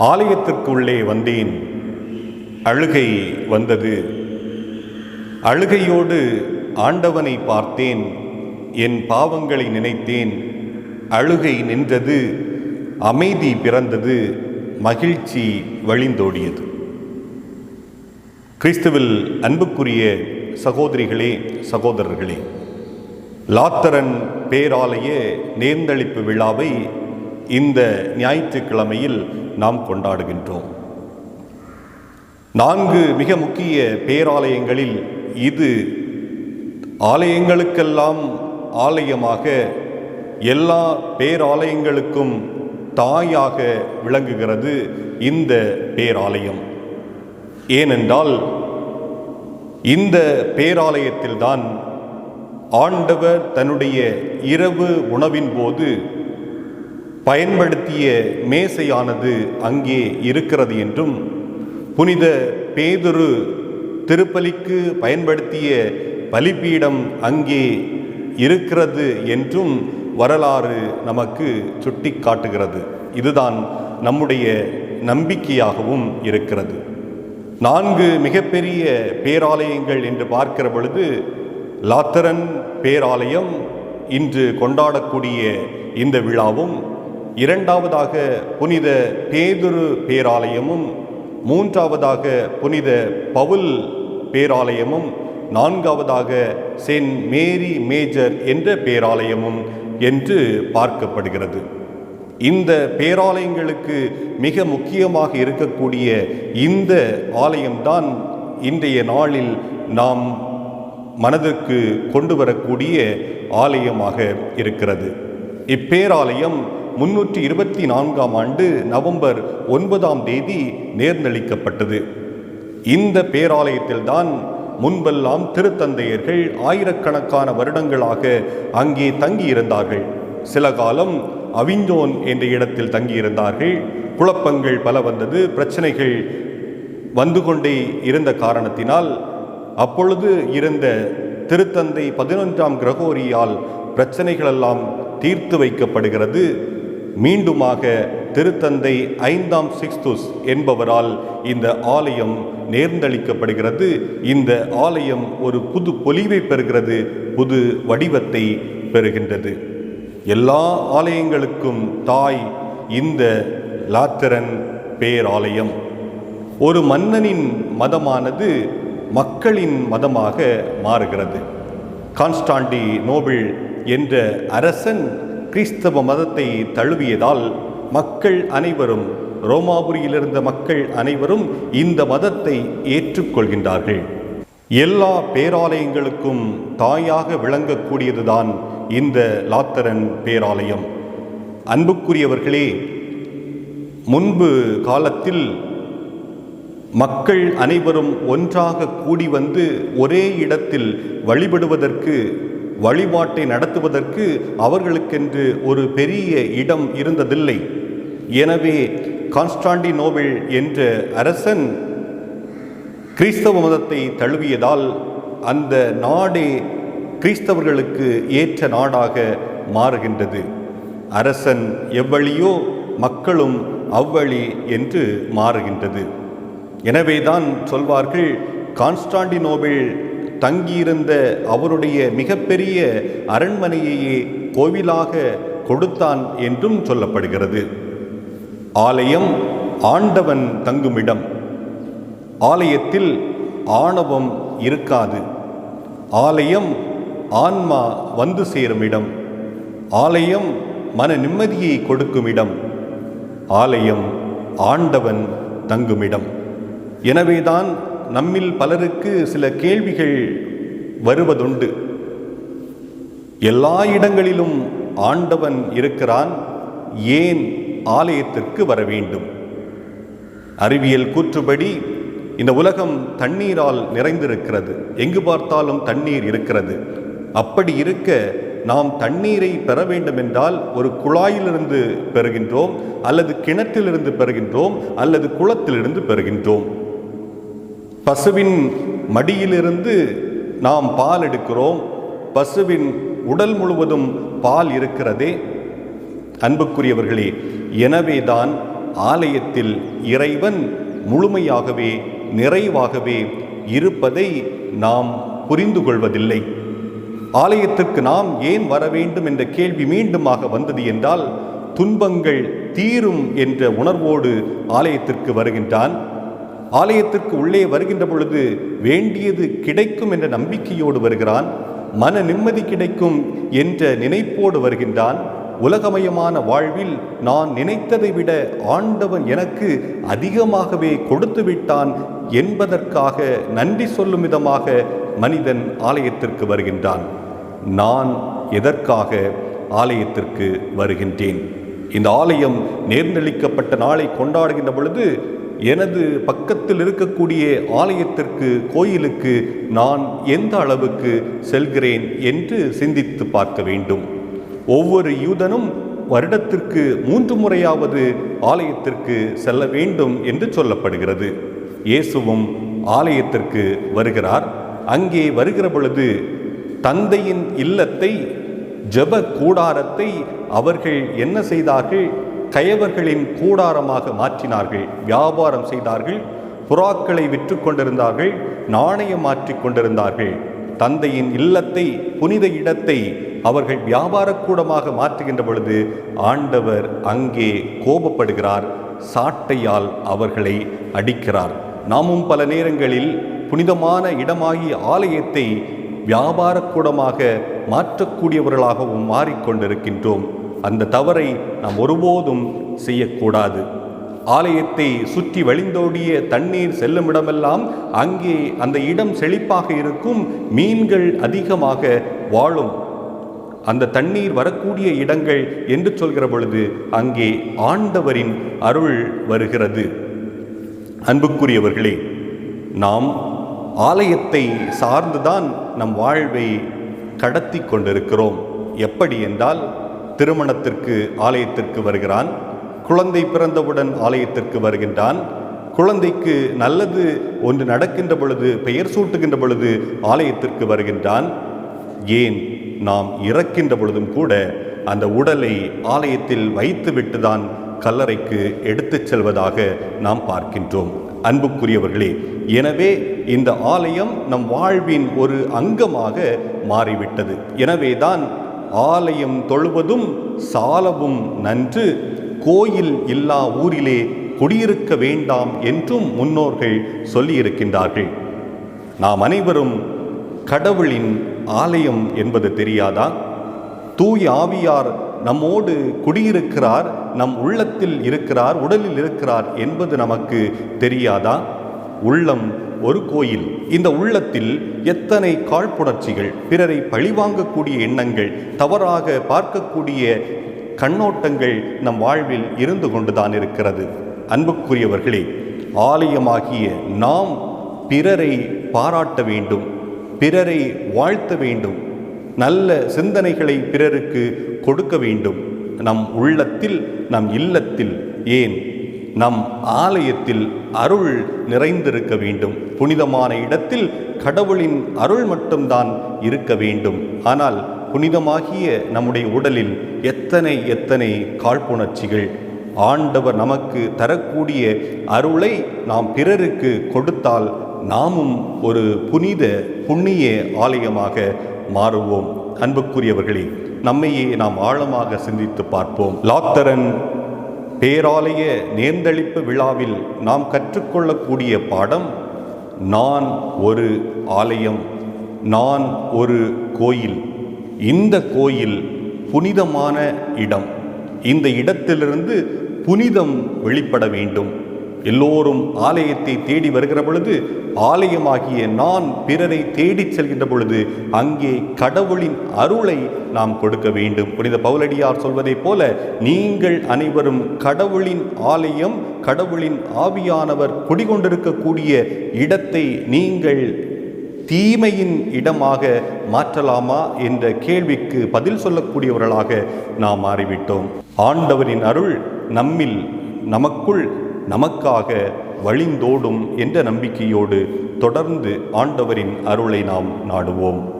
ஆலயத்திற்குள்ளே வந்தேன். அழுகை வந்தது. அழுகையோடு ஆண்டவனை பார்த்தேன். என் பாவங்களை நினைத்தேன். அழுகை நின்றது. அமைதி பிறந்தது. மகிழ்ச்சி வழிந்தோடியது. கிறிஸ்துவில் அன்புக்குரிய சகோதரிகளே சகோதரர்களே லாத்தரன் பேராலய நேர்ந்தளிப்பு விழாவை இந்த ஞாயிற்றுக்கிழமையில் நாம் கொண்டாடுகின்றோம். நான்கு மிக முக்கிய பேராலயங்களில் இது ஆலயங்களுக்கெல்லாம் ஆலயமாக எல்லா பேராலயங்களுக்கும் தாயாக விளங்குகிறது இந்த பேராலயம். ஏனென்றால் இந்த பேராலயத்தில்தான் ஆண்டவர் தன்னுடைய இரவு உணவின் போது பயன்படுத்திய மேசையானது அங்கே இருக்கிறது என்றும் புனித பேதுரு திருப்பலிக்கு பயன்படுத்திய பலிப்பீடம் அங்கே இருக்கிறது என்றும் வரலாறு நமக்கு சுட்டி காட்டுகிறது இதுதான் நம்முடைய நம்பிக்கையாகவும் இருக்கிறது. நான்கு மிகப்பெரிய பேராலயங்கள் என்று பார்க்கிற பொழுது லாத்தரன் பேராலயம் இன்று கொண்டாடக்கூடிய இந்த விழாவும் இரண்டாவதாக புனித பேதுரு பேராலயமும் மூன்றாவதாக புனித பவுல் பேராலயமும் நான்காவதாக சென்ட் மேரி மேஜர் என்ற பேராலயமும் என்று பார்க்கப்படுகிறது. இந்த பேராலயங்களுக்கு மிக முக்கியமாக இருக்கக்கூடிய இந்த ஆலயம்தான் இன்றைய நாளில் நாம் மனதிற்கு கொண்டு வரக்கூடிய ஆலயமாக இருக்கிறது. இப்பேராலயம் முன்னூற்றி இருபத்தி நான்காம் ஆண்டு நவம்பர் ஒன்பதாம் தேதி நேர்ந்தளிக்கப்பட்டது. இந்த பேராலயத்தில்தான் முன்பெல்லாம் திருத்தந்தையர்கள் ஆயிரக்கணக்கான வருடங்களாக அங்கே தங்கியிருந்தார்கள். சில காலம் அவிஞ்சோன் என்ற இடத்தில் தங்கியிருந்தார்கள். குழப்பங்கள் பல வந்தது பிரச்சனைகள் வந்து கொண்டே இருந்த காரணத்தினால் அப்பொழுது இருந்த திருத்தந்தை பதினொன்றாம் கிரகோரியால் பிரச்சனைகளெல்லாம் தீர்த்து வைக்கப்படுகிறது. மீண்டுமாக திருத்தந்தை ஐந்தாம் சிக்ஸ்துஸ் என்பவரால் இந்த ஆலயம் நேர்ந்தளிக்கப்படுகிறது. இந்த ஆலயம் ஒரு புது பொலிவை பெறுகிறது புது வடிவத்தை பெறுகின்றது. எல்லா ஆலயங்களுக்கும் தாய் இந்த லாத்திரன் பேராலயம். ஒரு மன்னனின் மதமானது மக்களின் மதமாக மாறுகிறது. கான்ஸ்டாண்டி நோபிள் என்ற அரசன் கிறிஸ்தவ மதத்தை தழுவியதால் மக்கள் அனைவரும் ரோமாபுரியில் இருந்த மக்கள் அனைவரும் இந்த மதத்தை ஏற்றுக்கொள்கின்றார்கள். எல்லா பேராலயங்களுக்கும் தாயாக விளங்கக்கூடியதுதான் இந்த லாத்தரன் பேராலயம். அன்புக்குரியவர்களே முன்பு காலத்தில் மக்கள் அனைவரும் ஒன்றாக கூடி வந்து ஒரே இடத்தில் வழிபடுவதற்கு வழிபாட்டை நடத்துவதற்கு அவர்களுக்கென்று ஒரு பெரிய இடம் இருந்ததில்லை. எனவே கான்ஸ்டாண்டினோபிள் என்ற அரசன் கிறிஸ்தவ மதத்தை தழுவியதால் அந்த நாடே கிறிஸ்தவர்களுக்கு ஏற்ற நாடாக மாறுகின்றது. அரசன் எவ்வழியோ மக்களும் அவ்வழி என்று மாறுகின்றது. எனவேதான் சொல்வார்கள் கான்ஸ்டாண்டினோபிள் தங்கியிருந்த அவருடைய மிகப்பெரிய அரண்மனையையே கோவிலாக கொடுத்தான் என்றும் சொல்லப்படுகிறது. ஆலயம் ஆண்டவன் தங்குமிடம். ஆலயத்தில் ஆணவம் இருக்காது. ஆலயம் ஆன்மா வந்து சேரும் இடம் ஆலயம் மன நிம்மதியை கொடுக்கும் இடம் ஆலயம் ஆண்டவன் தங்குமிடம். எனவேதான் நம்மில் பலருக்கு சில கேள்விகள் வருவதுண்டு. எல்லா இடங்களிலும் ஆண்டவன் இருக்கிறான் ஏன் ஆலயத்திற்கு வர வேண்டும்? அறிவியல் கூற்றுப்படி இந்த உலகம் தண்ணீரால் நிறைந்திருக்கிறது. எங்கு பார்த்தாலும் தண்ணீர் இருக்கிறது. அப்படி இருக்க நாம் தண்ணீரை பெற வேண்டும் என்றால் ஒரு குழாயிலிருந்து பெறுகின்றோம் அல்லது கிணற்றிலிருந்து பெறுகின்றோம் அல்லது குளத்திலிருந்து பெறுகின்றோம். பசுவின் மடியிலிருந்து நாம் பால் எடுக்கிறோம். பசுவின் உடல் முழுவதும் பால் இருக்கிறதே. அன்புக்குரியவர்களே எனவேதான் ஆலயத்தில் இறைவன் முழுமையாகவே நிறைவாகவே இருப்பதை நாம் புரிந்து கொள்வதில்லை. ஆலயத்திற்கு நாம் ஏன் வர வேண்டும் என்ற கேள்வி மீண்டுமாக வந்தது என்றால் துன்பங்கள் தீரும் என்ற உணர்வோடு ஆலயத்திற்கு வருகின்றான். ஆலயத்திற்கு உள்ளே வருகின்ற பொழுது வேண்டியது கிடைக்கும் என்ற நம்பிக்கையோடு வருகிறான் மன நிம்மதி கிடைக்கும் என்ற நினைப்போடு வருகின்றான். உலகமயமான வாழ்வில் நான் நினைத்ததை விட ஆண்டவன் எனக்கு அதிகமாகவே கொடுத்து விட்டான் என்பதற்காக நன்றி சொல்லும் விதமாக மனிதன் ஆலயத்திற்கு வருகின்றான். நான் எதற்காக ஆலயத்திற்கு வருகின்றேன்? இந்த ஆலயம் நேர்ந்தளிக்கப்பட்ட நாளை கொண்டாடுகின்ற பொழுது எனது பக்கத்தில் இருக்கக்கூடிய ஆலயத்திற்கு கோயிலுக்கு நான் எந்த அளவுக்கு செல்கிறேன் என்று சிந்தித்து பார்க்க வேண்டும். ஒவ்வொரு யூதனும் வருடத்திற்கு மூன்று முறையாவது ஆலயத்திற்கு செல்ல வேண்டும் என்று சொல்லப்படுகிறது. இயேசுவும் ஆலயத்திற்கு வருகிறார். அங்கே வருகிற பொழுது தந்தையின் இல்லத்தை ஜெப கூடாரத்தை அவர்கள் என்ன செய்தார்கள்? கயவர்களின் கூடாரமாக மாற்றினார்கள். வியாபாரம் செய்தார்கள். புறாக்களை விற்று கொண்டிருந்தார்கள். நாணயம் மாற்றி கொண்டிருந்தார்கள். தந்தையின் இல்லத்தை புனித இடத்தை அவர்கள் வியாபாரக்கூடமாக மாற்றுகின்ற பொழுது ஆண்டவர் அங்கே கோபப்படுகிறார். சாட்டையால் அவர்களை அடிக்கிறார். நாமும் பல நேரங்களில் புனிதமான இடமாகிய ஆலயத்தை வியாபாரக்கூடமாக மாற்றக்கூடியவர்களாகவும் மாறிக்கொண்டிருக்கின்றோம். அந்த தவறை நாம் ஒருபோதும் செய்யக்கூடாது. ஆலயத்தை சுற்றி வழிந்தோடிய தண்ணீர் செல்லும் இடமெல்லாம் அங்கே அந்த இடம் செழிப்பாக இருக்கும் மீன்கள் அதிகமாக வாழும். அந்த தண்ணீர் வரக்கூடிய இடங்கள் என்று சொல்கிற பொழுது அங்கே ஆண்டவரின் அருள் வருகிறது. அன்புக்குரியவர்களே நாம் ஆலயத்தை சார்ந்துதான் நம் வாழ்வை கடத்தி கொண்டிருக்கிறோம். எப்படி என்றால் திருமணத்திற்கு ஆலயத்திற்கு வருகிறான். குழந்தை பிறந்தவுடன் ஆலயத்திற்கு வருகின்றான். குழந்தைக்கு நல்லது ஒன்று நடக்கின்ற பொழுது பெயர் சூட்டுகின்ற பொழுது ஆலயத்திற்கு வருகின்றான். ஏன்? நாம் இறக்கின்ற பொழுதும் கூட அந்த உடலை ஆலயத்தில் வைத்துவிட்டு தான் கல்லறைக்கு எடுத்துச் செல்வதாக நாம் பார்க்கின்றோம். அன்புக்குரியவர்களே எனவே இந்த ஆலயம் நம் வாழ்வின் ஒரு அங்கமாக மாறிவிட்டது. எனவேதான் ஆலயம் தொழுவதும் சாலவும் நன்று கோயில் இல்லா ஊரிலே குடியிருக்க வேண்டாம் என்றும் முன்னோர்கள் சொல்லியிருக்கின்றார்கள். நாம் அனைவரும் கடவுளின் ஆலயம் என்பது தெரியாதா? தூய் ஆவியார் நம்மோடு குடியிருக்கிறார் நம் உள்ளத்தில் இருக்கிறார் உடலில் இருக்கிறார் என்பது நமக்கு தெரியாதா? உள்ளம் ஒரு கோயில். இந்த உள்ளத்தில் எத்தனை காழ்ப்புணர்ச்சிகள் பிறரை பழிவாங்கக்கூடிய எண்ணங்கள் தவறாக பார்க்கக்கூடிய கண்ணோட்டங்கள் நம் வாழ்வில் இருந்து கொண்டுதான் இருக்கிறது. அன்புக்குரியவர்களே ஆலயமாகிய நாம் பிறரை பாராட்ட வேண்டும் பிறரை வாழ்த்த வேண்டும் நல்ல சிந்தனைகளை பிறருக்கு கொடுக்க வேண்டும். நம் உள்ளத்தில் நம் இல்லத்தில் ஏன் நம் ஆலயத்தில் அருள் நிறைந்திருக்க வேண்டும். புனிதமான இடத்தில் கடவுளின் அருள் மட்டும்தான் இருக்க வேண்டும். ஆனால் புனிதமாகிய நம்முடைய உடலில் எத்தனை எத்தனை காழ்ப்புணர்ச்சிகள். ஆண்டவர் நமக்கு தரக்கூடிய அருளை நாம் பிறருக்கு கொடுத்தால் நாமும் ஒரு புனித புண்ணிய ஆலயமாக மாறுவோம். அன்புக்குரியவர்களே நம்மையே நாம் ஆழமாக சிந்தித்து பார்ப்போம். லாத்தரன் பேராலய நேர்ந்தளிப்பு விழாவில் நாம் கற்றுக்கொள்ளக்கூடிய பாடம் நான் ஒரு ஆலயம் நான் ஒரு கோயில். இந்த கோயில் புனிதமான இடம். இந்த இடத்திலிருந்து புனிதம் வெளிப்பட வேண்டும். எல்லோரும் ஆலயத்தை தேடி வருகிற பொழுது ஆலயமாகிய நான் பிறரை தேடிச் செல்கின்ற பொழுது அங்கே கடவுளின் அருளை நாம் கொடுக்க வேண்டும். புனித பவுலடியார் சொல்வதைப் போல நீங்கள் அனைவரும் கடவுளின் ஆலயம் கடவுளின் ஆவியானவர் குடிகொண்டிருக்கக்கூடிய இடத்தை நீங்கள் தீமையின் இடமாக மாற்றலாமா என்ற கேள்விக்கு பதில் சொல்லக்கூடியவர்களாக நாம் மாறிவிட்டோம். ஆண்டவரின் அருள் நம்மில் நமக்குள் நமக்காக வழிந்தோடும் என்ற நம்பிக்கையோடு தொடர்ந்து ஆண்டவரின் அருளை நாம் நாடுவோம்.